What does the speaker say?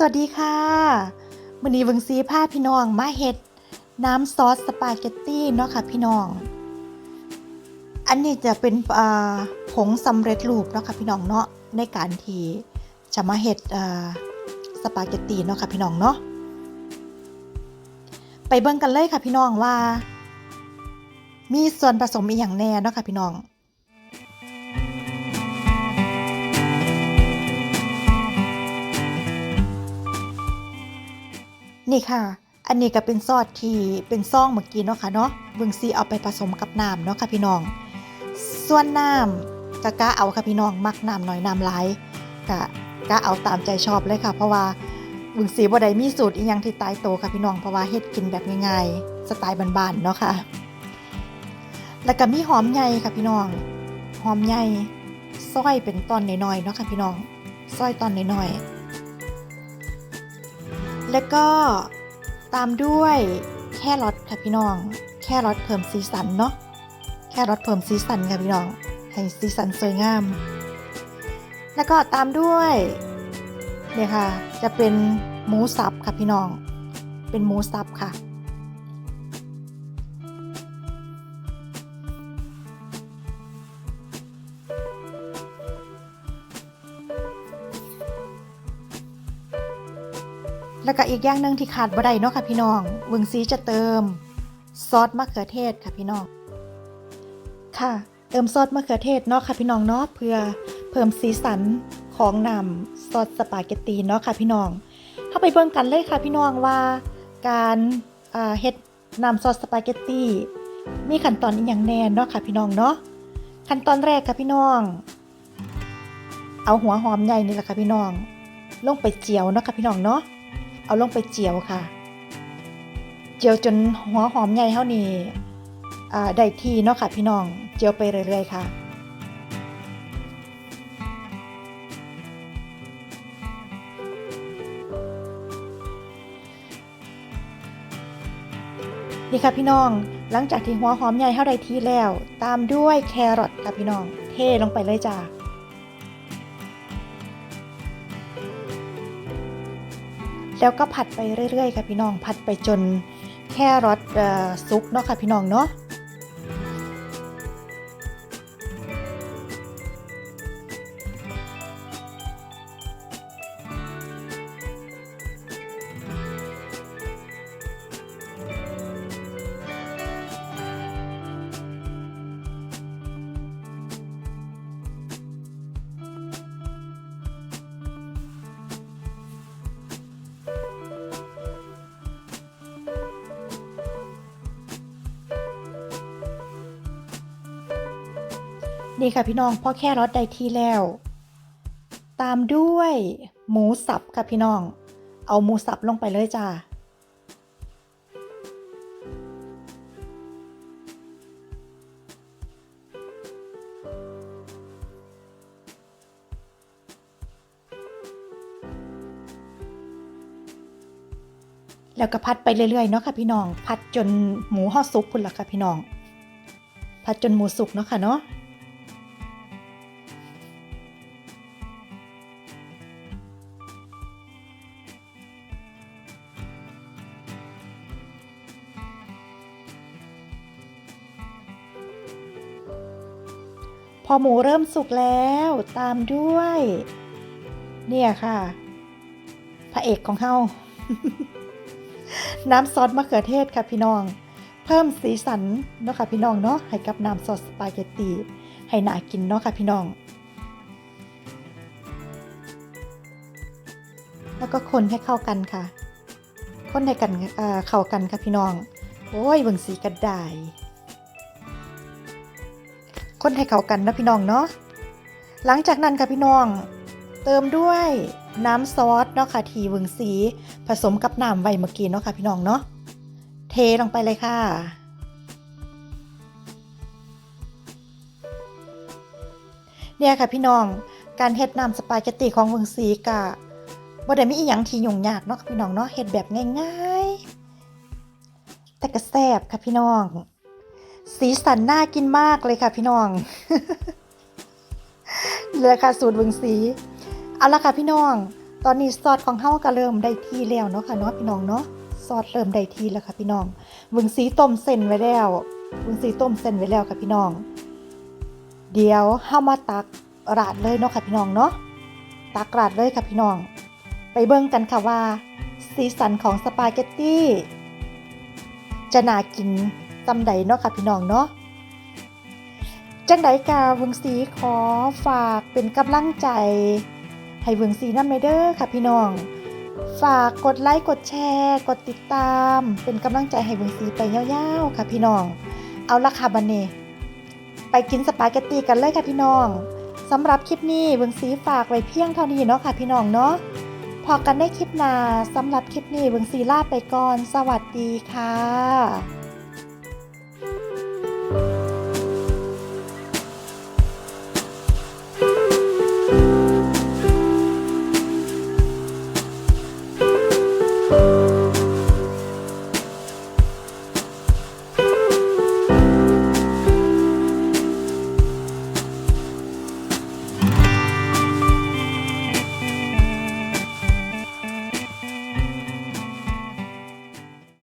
สวัสดีค่ะมื้อนี้เวิงซีพาพี่น้องมาเฮ็ด น้ำซอสสปาเกตตี้เนาะค่ะพี่น้อง อันนี้จะเป็นผงสำเร็จรูปเนาะค่ะพี่น้องเนาะในการที่จะมาเฮ็ดสปาเกตตี้เนาะค่ะพี่น้องเนาะไปเบิ่งกันเลยค่ะพี่น้องว่า มีส่วนผสมอีหยังแน่เนาะค่ะพี่น้อง นี่ค่ะ อันนี้ก็เป็นซอสที่เป็นซองเมื่อกี้เนาะค่ะเนาะเบิ่งซีเอาไปผสมกับน้ำเนาะค่ะพี่น้อง ส่วนน้ำกะกะเอาค่ะพี่น้องมักน้ำหน่อยน้ำหลายกะกะเอาตามใจชอบเลยค่ะ เพราะว่าเบิ่งซีบ่ได้มีสูตรอีหยังที่ตายตัวค่ะพี่น้องเพราะว่าเฮ็ดกินแบบง่ายๆสไตล์บ้านๆเนาะค่ะ แล้วก็มีหอมใหญ่ค่ะพี่น้อง หอมใหญ่ซอยเป็นตอนน้อยๆเนาะค่ะพี่น้องซอยตอนน้อยๆ แล้วก็ตามด้วยแครอทค่ะพี่น้อง แครอทเพิ่มสีสันเนาะ แครอทเพิ่มสีสันค่ะพี่น้อง ให้สีสันสวยงาม แล้วก็ตามด้วยเนี่ยค่ะ จะเป็นหมูสับค่ะพี่น้อง เป็นหมูสับค่ะ แล้วก็อีกอย่างหนึ่งที่ขาดบ่ได้เนาะค่ะพี่น้องเวิงซีจะเติมซอสมะเขือเทศค่ะพี่น้อง ค่ะ เติมซอสมะเขือเทศเนาะค่ะพี่น้องเนาะเพื่อเพิ่มสีสันของน้ำซอสสปาเกตตีเนาะค่ะพี่น้อง เข้าไปเบิ่งกันเลยค่ะพี่น้องว่าการอ่าเฮ็ดน้ำซอสสปาเกตตีมีขั้นตอนอีหยังแน่เนาะค่ะพี่น้องเนาะขั้นตอนแรกค่ะพี่น้อง เอาหัวหอมใหญ่นี่แหละค่ะพี่น้อง ลงไปเจียวเนาะค่ะพี่น้องเนาะ เอาลงไปเจียวค่ะ เจียวจนหัวหอมใหญ่เท่านี้ได้ที่เนาะค่ะพี่น้อง เจียวไปเรื่อยๆค่ะนี่ค่ะพี่น้อง หลังจากที่หัวหอมใหญ่เท่าใดทีแล้ว ตามด้วยแครอทค่ะพี่น้อง เทลงไปเลยจ้า แล้วก็ผัดไปเรื่อยๆค่ะพี่น้องผัดไปจนแค่รสซุกเนาะค่ะพี่น้องเนาะ นี่ค่ะพี่น้องพอแค่รสได้ที่แล้ว ตามด้วยหมูสับค่ะพี่น้อง เอาหมูสับลงไปเลยจ้าแล้วก็พัดไปเรื่อยๆเนาะค่ะพี่น้อง พัดจนหมูห่อสุกพุ่นละค่ะพี่น้อง พัดจนหมูสุกเนาะค่ะเนาะ พอหมูเริ่มสุกแล้วตามด้วย เนี่ยค่ะ พระเอกของเฮาน้ำซอสมะเขือเทศค่ะพี่น้อง เพิ่มสีสันเนาะค่ะพี่น้องเนาะให้กับน้ำซอสสปาเกตตีให้น่ากินเนาะค่ะพี่น้อง แล้วก็คนให้เข้ากันค่ะ คนให้กันเข้ากันค่ะพี่น้อง โอ้ยเบิ่งสีกระดาย คนให้เขากันนะพี่น้องเนาะหลังจากนั้นค่ะพี่น้อง เติมด้วยน้ำซอสเนาะค่ะทีเวิงสีผสมกับน้ำไวเมื่อกี้เนาะค่ะพี่น้องเนาะเทลงไปเลยค่ะเนี่ยค่ะพี่น้องการเฮ็ดน้ำสปาเกตตีของเวิงสีกะบ่ได้มีอีหยังที่ยุ่งยากเนาะค่ะพี่น้องเนาะเฮ็ดแบบง่ายๆ แต่ก็แซ่บค่ะพี่น้อง สีสันน่ากินมากเลยค่ะพี่น้องเลยค่ะสูตรเวิงสีเอาละค่ะพี่น้อง ตอนนี้ซอสของเฮาก็เริ่มได้ที่แล้วเนาะค่ะเนาะพี่น้องเนาะซอสเริ่มได้ที่แล้วค่ะพี่น้องวึงสีต้มเส้นไว้แล้ววึงสีต้มเส้นไว้แล้วค่ะพี่น้อง เดี๋ยวเฮามาตักราดเลยเนาะค่ะพี่น้องเนาะตักราดเลยค่ะพี่น้อง ไปเบิ่งกันค่ะว่า สีสันของสปาเกตตี้จะน่ากิน จำใดเนาะค่ะพี่น้องเนาะจังใดกาเวงสีขอฝากเป็นกำลังใจ ให้เวงสีน้ำเมเดอร์ค่ะพี่น้อง ฝากกดไลค์กดแชร์ กดติดตาม เป็นกำลังใจให้เวงสีไปยาวๆค่ะพี่น้อง เอาละค่ะบันเนี้ไปกินสปาเกตตีกันเลยค่ะพี่น้องสำหรับคลิปนี้เวงสีฝากไว้เพียงเท่านี้เนาะค่ะพี่น้องเนาะพอกันได้คลิปหน้าสำหรับคลิปนี้เวิงซีลาไปก่อน สวัสดีค่ะ「